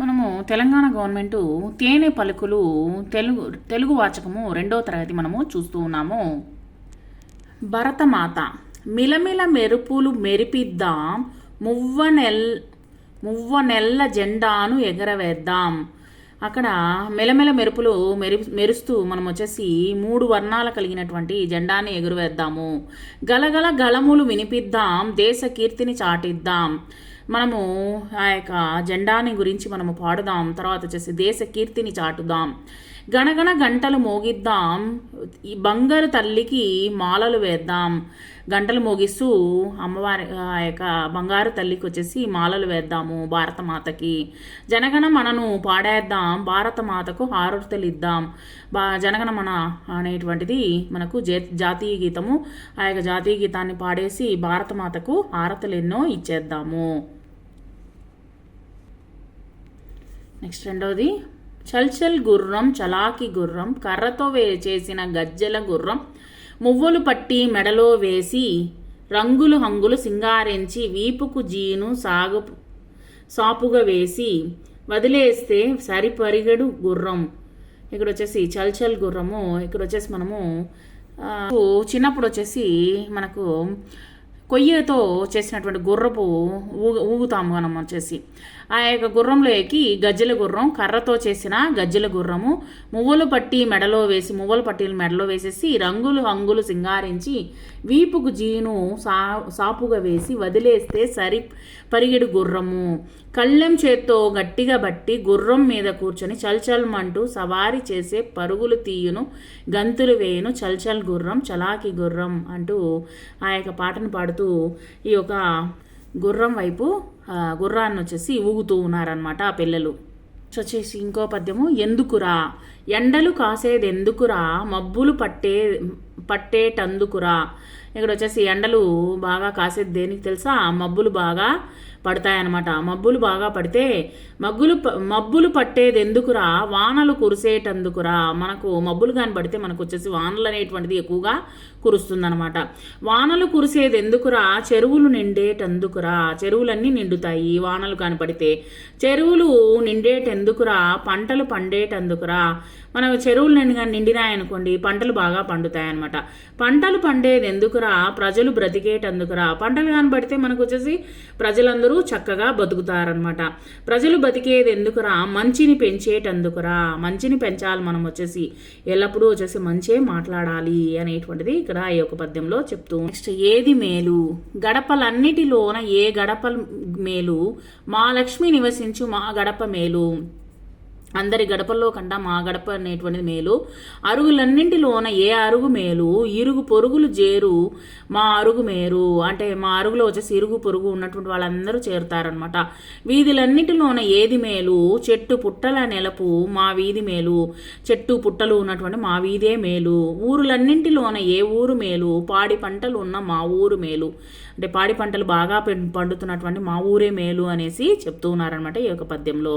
మనము తెలంగాణ గవర్నమెంటు తేనె పలుకులు తెలుగు తెలుగు వాచకము రెండవ తరగతి మనము చూస్తూ ఉన్నాము. భరతమాత మిలమిల మెరుపులు మెరిపిద్దాం మువ్వ నెల్ మువ్వ జెండాను ఎగరవేద్దాం. అక్కడ మెలమెల మెరుపులు మెరి మెరుస్తూ మనం వచ్చేసి మూడు వర్ణాలు కలిగినటువంటి జెండాని ఎగురవేద్దాము. గలగల గళములు వినిపిద్దాం దేశ కీర్తిని చాటిద్దాం. మనము ఆ యొక్క జెండాని గురించి మనము పాడుదాం తర్వాత వచ్చేసి దేశ కీర్తిని చాటుదాం. గణగణ గంటలు మోగిద్దాం ఈ బంగారు తల్లికి మాలలు వేద్దాం. గంటలు మోగిస్తూ అమ్మవారి ఆ యొక్క బంగారు తల్లికి వచ్చేసి మాలలు వేద్దాము భారతమాతకి. జనగణ మనను పాడేద్దాం భారతమాతకు హారతులు ఇద్దాం బా జనగణ మన అనేటువంటిది మనకు జాతీయ గీతము ఆ యొక్క జాతీయ గీతాన్ని పాడేసి భారతమాతకు హారతులు ఎన్నో ఇచ్చేద్దాము. నెక్స్ట్ రెండవది చల్చల్ గుర్రం చలాకి గుర్రం కర్రతో వే చేసిన గజ్జెల గుర్రం మువ్వలు పట్టి మెడలో వేసి రంగులు హంగులు సింగారించి వీపుకు జీను సాగు సాపుగా వేసి వదిలేస్తే సరిపరిగడు గుర్రం. ఇక్కడ వచ్చేసి చల్చల్ గుర్రము. ఇక్కడ వచ్చేసి మనము చిన్నప్పుడు వచ్చేసి మనకు కొయ్యతో చేసినటువంటి గుర్రపు ఊగు ఊగుతాము మనం వచ్చేసి. ఆ యొక్క గుర్రంలో ఎక్కి గజ్జల గుర్రం కర్రతో చేసిన గజ్జల గుర్రము మువ్వలు పట్టి మెడలో వేసి మువ్వలు పట్టీలు మెడలో వేసేసి రంగులు హంగులు సింగారించి వీపుకు జీను సా సాపుగా వేసి వదిలేస్తే సరి పరిగెడు గుర్రము. కళ్ళెం చేత్తో గట్టిగా బట్టి గుర్రం మీద కూర్చొని చల్చల్మంటూ సవారి చేసే పరుగులు తీయును గంతులు వేయును చల్చల్ గుర్రం చలాకి గుర్రం అంటూ ఆ యొక్క పాటను పాడుతూ ఈ యొక్క గుర్రం వైపు గుర్రాన్ని వచ్చేసి ఊగుతూ ఉన్నారనమాట ఆ పిల్లలు. వచ్చేసి ఇంకో పద్యము ఎందుకురా? ఎండలు కాసేది ఎందుకురా మబ్బులు పట్టే పట్టేటందుకురా? ఇక్కడ వచ్చేసి ఎండలు బాగా కాసేది దేనికి తెలుసా? మబ్బులు బాగా పడతాయన్నమాట. మబ్బులు బాగా పడితే మగ్గులు మబ్బులు పట్టేది ఎందుకురా వానలు కురిసేటందుకురా? మనకు మబ్బులు కానీ పడితే మనకు వచ్చేసి వానలు అనేటువంటిది ఎక్కువగా కురుస్తుందనమాట వానలు కురిసేది ఎందుకురా చెరువులు నిండేటందుకురా? చెరువులన్నీ నిండుతాయి వానలు కాని పడితే. చెరువులు నిండేటెందుకురా? పంటలు పండేటందుకురా? మనం చెరువులు నిండుగా నిండినాయనుకోండి పంటలు బాగా పండుతాయన్నమాట. పంటలు పండేది ఎందుకురా ప్రజలు బ్రతికేటందుకురా పంటలు కనబడితే మనకు వచ్చేసి ప్రజలందరూ చక్కగా బతుకుతారనమాట ప్రజలు బతికేది ఎందుకురా మంచిని పెంచేటందుకురా మంచిని పెంచాలి మనం వచ్చేసి. ఎల్లప్పుడూ వచ్చేసి మంచే మాట్లాడాలి అనేటువంటిది ఇక్కడ ఈ యొక్క పద్యంలో చెప్తూ. నెక్స్ట్ ఏది మేలు? గడపలన్నిటిలోన ఏ గడప మేలు? మా లక్ష్మి నివసించు మా గడప మేలు. అందరి గడపల్లో కంట మా గడప అనేటువంటిది మేలు. అరుగులన్నింటిలోన ఏ అరుగు మేలు? ఇరుగు పొరుగులు జేరు మా అరుగు మేరు. అంటే మా అరుగులో వచ్చేసి ఇరుగు పొరుగు ఉన్నటువంటి వాళ్ళందరూ చేరుతారనమాట వీధులన్నింటిలోన ఏది మేలు? చెట్టు పుట్టల నెలపు మా వీధి మేలు. చెట్టు పుట్టలు ఉన్నటువంటి మా వీధే మేలు. ఊరులన్నింటిలోన ఏ ఊరు మేలు? పాడి పంటలు ఉన్న మా ఊరు మేలు. అంటే పాడి పంటలు బాగా పండుతున్నటువంటి మా ఊరే మేలు అనేసి చెప్తూ ఉన్నారనమాట ఈ యొక్క పద్యంలో.